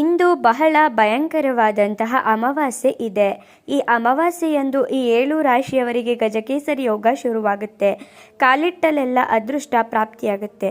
ಇಂದು ಬಹಳ ಭಯಂಕರವಾದಂತಹ ಅಮಾವಾಸ್ಯೆ ಇದೆ. ಈ ಅಮಾವಾಸ್ಯೆಯಂದು ಈ ಏಳು ರಾಶಿಯವರಿಗೆ ಗಜಕೇಸರಿ ಯೋಗ ಶುರುವಾಗುತ್ತೆ. ಕಾಲಿಟ್ಟಲೆಲ್ಲ ಅದೃಷ್ಟ ಪ್ರಾಪ್ತಿಯಾಗುತ್ತೆ.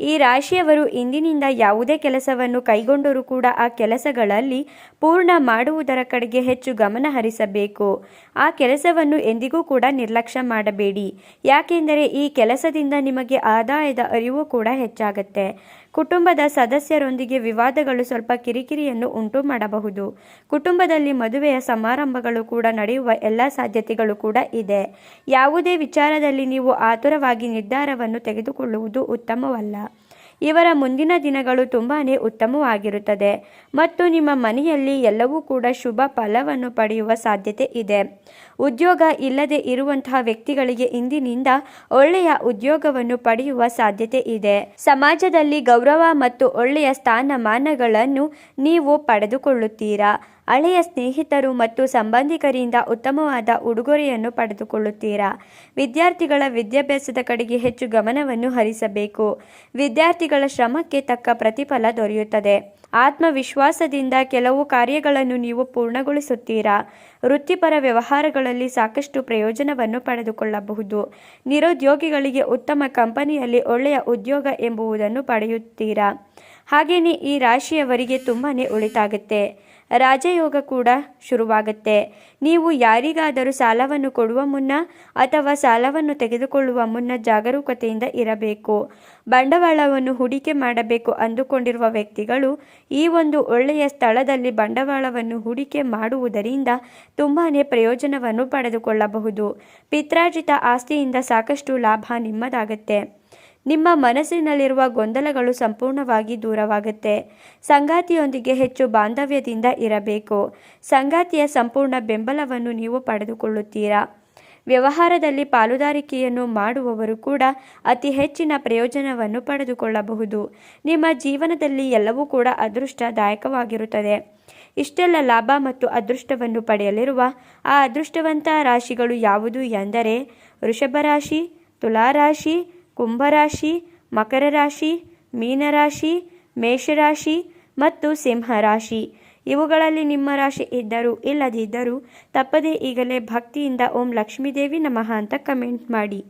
ಈ ರಾಶಿಯವರು ಇಂದಿನಿಂದ ಯಾವುದೇ ಕೆಲಸವನ್ನು ಕೈಗೊಂಡರೂ ಕೂಡ ಆ ಕೆಲಸಗಳಲ್ಲಿ ಪೂರ್ಣ ಮಾಡುವುದರ ಕಡೆಗೆ ಹೆಚ್ಚು ಗಮನ ಹರಿಸಬೇಕು. ಆ ಕೆಲಸವನ್ನು ಎಂದಿಗೂ ಕೂಡ ನಿರ್ಲಕ್ಷ್ಯ ಮಾಡಬೇಡಿ. ಯಾಕೆಂದರೆ ಈ ಕೆಲಸದಿಂದ ನಿಮಗೆ ಆದಾಯದ ಅರಿವು ಕೂಡ ಹೆಚ್ಚಾಗುತ್ತೆ. ಕುಟುಂಬದ ಸದಸ್ಯರೊಂದಿಗೆ ವಿವಾದಗಳು ಸ್ವಲ್ಪ ಕಿರಿಕಿರಿಯನ್ನು ಉಂಟು ಮಾಡಬಹುದು. ಕುಟುಂಬದಲ್ಲಿ ಮದುವೆಯ ಸಮಾರಂಭಗಳು ಕೂಡ ನಡೆಯುವ ಎಲ್ಲ ಸಾಧ್ಯತೆಗಳು ಕೂಡ ಇದೆ. ಯಾವುದೇ ವಿಚಾರದಲ್ಲಿ ನೀವು ಆತುರವಾಗಿ ನಿರ್ಧಾರವನ್ನು ತೆಗೆದುಕೊಳ್ಳುವುದು ಉತ್ತಮವಲ್ಲ. ಇವರ ಮುಂದಿನ ದಿನಗಳು ತುಂಬಾ ಉತ್ತಮವಾಗಿರುತ್ತದೆ. ಮತ್ತು ನಿಮ್ಮ ಮನೆಯಲ್ಲಿ ಎಲ್ಲವೂ ಕೂಡ ಶುಭ ಫಲವನ್ನು ಪಡೆಯುವ ಸಾಧ್ಯತೆ ಇದೆ. ಉದ್ಯೋಗ ಇಲ್ಲದೆ ಇರುವಂತಹ ವ್ಯಕ್ತಿಗಳಿಗೆ ಇಂದಿನಿಂದ ಒಳ್ಳೆಯ ಉದ್ಯೋಗವನ್ನು ಪಡೆಯುವ ಸಾಧ್ಯತೆ ಇದೆ. ಸಮಾಜದಲ್ಲಿ ಗೌರವ ಮತ್ತು ಒಳ್ಳೆಯ ಸ್ಥಾನಮಾನಗಳನ್ನು ನೀವು ಪಡೆದುಕೊಳ್ಳುತ್ತೀರಾ? ಹಳೆಯ ಸ್ನೇಹಿತರು ಮತ್ತು ಸಂಬಂಧಿಕರಿಂದ ಉತ್ತಮವಾದ ಉಡುಗೊರೆಯನ್ನು ಪಡೆದುಕೊಳ್ಳುತ್ತೀರಾ? ವಿದ್ಯಾರ್ಥಿಗಳ ವಿದ್ಯಾಭ್ಯಾಸದ ಕಡೆಗೆ ಹೆಚ್ಚು ಗಮನವನ್ನು ಹರಿಸಬೇಕು. ವಿದ್ಯಾರ್ಥಿಗಳ ಶ್ರಮಕ್ಕೆ ತಕ್ಕ ಪ್ರತಿಫಲ ದೊರೆಯುತ್ತದೆ. ಆತ್ಮವಿಶ್ವಾಸದಿಂದ ಕೆಲವು ಕಾರ್ಯಗಳನ್ನು ನೀವು ಪೂರ್ಣಗೊಳಿಸುತ್ತೀರಾ? ವೃತ್ತಿಪರ ವ್ಯವಹಾರಗಳಲ್ಲಿ ಸಾಕಷ್ಟು ಪ್ರಯೋಜನವನ್ನು ಪಡೆದುಕೊಳ್ಳಬಹುದು. ನಿರುದ್ಯೋಗಿಗಳಿಗೆ ಉತ್ತಮ ಕಂಪನಿಯಲ್ಲಿ ಒಳ್ಳೆಯ ಉದ್ಯೋಗ ಎಂಬುದನ್ನು ಪಡೆಯುತ್ತೀರಾ? ಹಾಗೆಯೇ ಈ ರಾಶಿಯವರಿಗೆ ತುಂಬಾ ಒಳಿತಾಗುತ್ತೆ. ರಾಜಯೋಗ ಕೂಡ ಶುರುವಾಗುತ್ತೆ. ನೀವು ಯಾರಿಗಾದರೂ ಸಾಲವನ್ನು ಕೊಡುವ ಮುನ್ನ ಅಥವಾ ಸಾಲವನ್ನು ತೆಗೆದುಕೊಳ್ಳುವ ಮುನ್ನ ಜಾಗರೂಕತೆಯಿಂದ ಇರಬೇಕು. ಬಂಡವಾಳವನ್ನು ಹೂಡಿಕೆ ಮಾಡಬೇಕು ಅಂದುಕೊಂಡಿರುವ ವ್ಯಕ್ತಿಗಳು ಈ ಒಂದು ಒಳ್ಳೆಯ ಸ್ಥಳದಲ್ಲಿ ಬಂಡವಾಳವನ್ನು ಹೂಡಿಕೆ ಮಾಡುವುದರಿಂದ ತುಂಬಾ ಪ್ರಯೋಜನವನ್ನು ಪಡೆದುಕೊಳ್ಳಬಹುದು. ಪಿತ್ರಾರ್ಜಿತ ಆಸ್ತಿಯಿಂದ ಸಾಕಷ್ಟು ಲಾಭ ನಿಮ್ಮದಾಗುತ್ತೆ. ನಿಮ್ಮ ಮನಸ್ಸಿನಲ್ಲಿರುವ ಗೊಂದಲಗಳು ಸಂಪೂರ್ಣವಾಗಿ ದೂರವಾಗುತ್ತೆ. ಸಂಗಾತಿಯೊಂದಿಗೆ ಹೆಚ್ಚು ಬಾಂಧವ್ಯದಿಂದ ಇರಬೇಕು. ಸಂಗಾತಿಯ ಸಂಪೂರ್ಣ ಬೆಂಬಲವನ್ನು ನೀವು ಪಡೆದುಕೊಳ್ಳುತ್ತೀರಾ? ವ್ಯವಹಾರದಲ್ಲಿ ಪಾಲುದಾರಿಕೆಯನ್ನು ಮಾಡುವವರು ಕೂಡ ಅತಿ ಹೆಚ್ಚಿನ ಪ್ರಯೋಜನವನ್ನು ಪಡೆದುಕೊಳ್ಳಬಹುದು. ನಿಮ್ಮ ಜೀವನದಲ್ಲಿ ಎಲ್ಲವೂ ಕೂಡ ಅದೃಷ್ಟದಾಯಕವಾಗಿರುತ್ತದೆ. ಇಷ್ಟೆಲ್ಲ ಲಾಭ ಮತ್ತು ಅದೃಷ್ಟವನ್ನು ಪಡೆಯಲಿರುವ ಆ ಅದೃಷ್ಟವಂತ ರಾಶಿಗಳು ಯಾವುದು ಎಂದರೆ ವೃಷಭ ರಾಶಿ ತುಲಾರಾಶಿ ಕುಂಭರಾಶಿ ಮಕರ ರಾಶಿ ಮೀನರಾಶಿ, ಮೇಷರಾಶಿ ಮತ್ತು ಸಿಂಹರಾಶಿ. ಇವುಗಳಲ್ಲಿ ನಿಮ್ಮ ರಾಶಿ ಇದ್ದರೂ ಇಲ್ಲದಿದ್ದರೂ ತಪ್ಪದೇ ಈಗಲೇ ಭಕ್ತಿಯಿಂದ ಓಂ ಲಕ್ಷ್ಮೀದೇವಿ ನಮಃ ಅಂತ ಕಮೆಂಟ್ ಮಾಡಿ.